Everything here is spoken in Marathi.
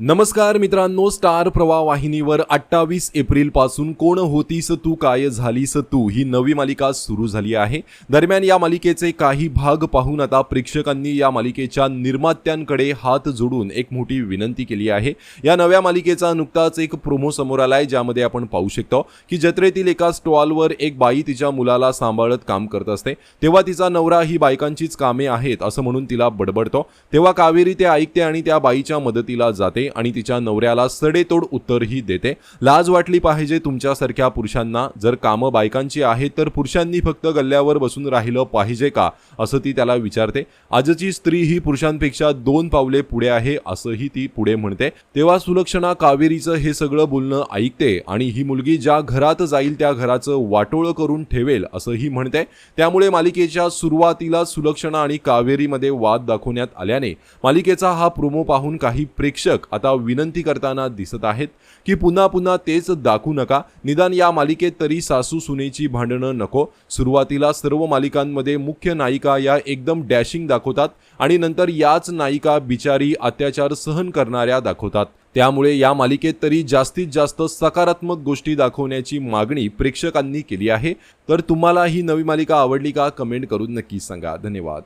नमस्कार मित्रांनो स्टार प्रवाह वाहिनीवर अठ्ठावीस एप्रिलपासून कोण होतीस तू काय झालीस तू ही नवी मालिका सुरू झाली आहे. दरम्यान या मालिकेचे काही भाग पाहून आता प्रेक्षकांनी या मालिकेच्या निर्मात्यांकडे हात जोडून एक मोठी विनंती केली आहे. या नव्या मालिकेचा नुकताच एक प्रोमो समोर आलाय ज्यामध्ये आपण पाहू शकतो की जत्रेतील एका स्टॉलवर एक बाई तिच्या मुलाला सांभाळत काम करत असते. तेव्हा तिचा नवरा ही बायकांचीच कामे आहेत असं म्हणून तिला बडबडतो. तेव्हा कावेरी ते ऐकते आणि त्या बाईच्या मदतीला जाते. आणि तिच्या नवऱ्याला सडेतोड उत्तरही देते. लाज वाटली पाहिजे तुमच्यासारख्या पुरुषांना. जर कामं बायकांची आहेत तर पुरुषांनी फक्त गल्ल्यावर बसून राहिलं पाहिजे का? असं ती त्याला विचारते. आजची स्त्री ही पुरुषांपेक्षा दोन पावले पुढे आहे असंही ती पुढे म्हणते. तेव्हा सुलक्षणा कावेरीचं हे सगळं बोलणं ऐकते आणि ही मुलगी ज्या घरात जाईल त्या घराचं वाटोळं करून ठेवेल असंही म्हणते. त्यामुळे मालिकेच्या सुरुवातीला सुलक्षणा आणि कावेरीमध्ये वाद दाखवण्यात आल्याने मालिकेचा हा प्रोमो पाहून काही प्रेक्षक आता विनंती करताना दिसत आहेत की पुन्हा पुन्हा तेच दाखवू नका. निदान या मालिकेत तरी सासू सुनेची भांडणं नको. सुरुवातीला सर्व मालिकांमध्ये मुख्य नायिका या एकदम डॅशिंग दाखवतात आणि नंतर याच नायिका बिचारी अत्याचार सहन करणाऱ्या दाखवतात. त्यामुळे या मालिकेत तरी जास्तीत जास्त सकारात्मक गोष्टी दाखवण्याची मागणी प्रेक्षकांनी केली आहे. तर तुम्हाला ही नवी मालिका आवडली का? कमेंट करून नक्की सांगा. धन्यवाद.